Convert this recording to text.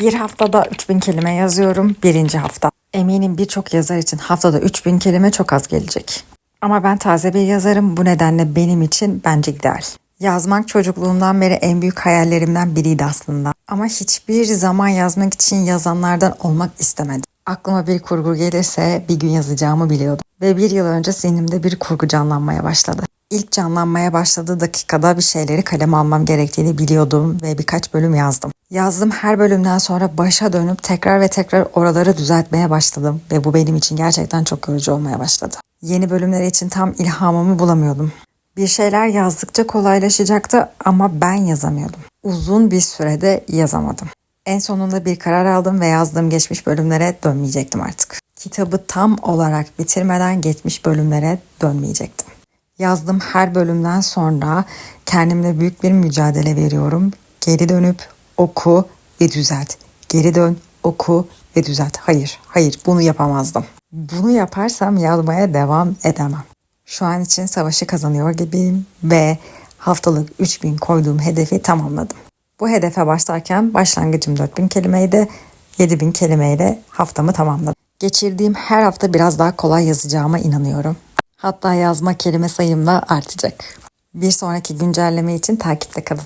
Bir haftada 3000 kelime yazıyorum. Birinci hafta. Eminim birçok yazar için haftada 3000 kelime çok az gelecek. Ama ben taze bir yazarım. Bu nedenle benim için bence ideal. Yazmak çocukluğumdan beri en büyük hayallerimden biriydi aslında. Ama hiçbir zaman yazmak için yazanlardan olmak istemedim. Aklıma bir kurgu gelirse bir gün yazacağımı biliyordum. Ve bir yıl önce zihnimde bir kurgu canlanmaya başladı. İlk canlanmaya başladığı dakikada bir şeyleri kaleme almam gerektiğini biliyordum ve birkaç bölüm yazdım. Yazdığım her bölümden sonra başa dönüp tekrar ve tekrar oraları düzeltmeye başladım ve bu benim için gerçekten çok yorucu olmaya başladı. Yeni bölümler için tam ilhamımı bulamıyordum. Bir şeyler yazdıkça kolaylaşacaktı ama ben yazamıyordum. Uzun bir sürede yazamadım. En sonunda bir karar aldım ve yazdığım geçmiş bölümlere dönmeyecektim artık. Kitabı tam olarak bitirmeden geçmiş bölümlere dönmeyecektim. Yazdığım her bölümden sonra kendimle büyük bir mücadele veriyorum. Geri dönüp oku ve düzelt. Geri dön, oku ve düzelt. Hayır, hayır bunu yapamazdım. Bunu yaparsam yazmaya devam edemem. Şu an için savaşı kazanıyor gibiyim ve haftalık 3000 koyduğum hedefi tamamladım. Bu hedefe başlarken başlangıcım 4000 kelimeydi. 7000 kelimeyle haftamı tamamladım. Geçirdiğim her hafta biraz daha kolay yazacağıma inanıyorum. Hatta yazma kelime sayım da artacak. Bir sonraki güncelleme için takipte kalın.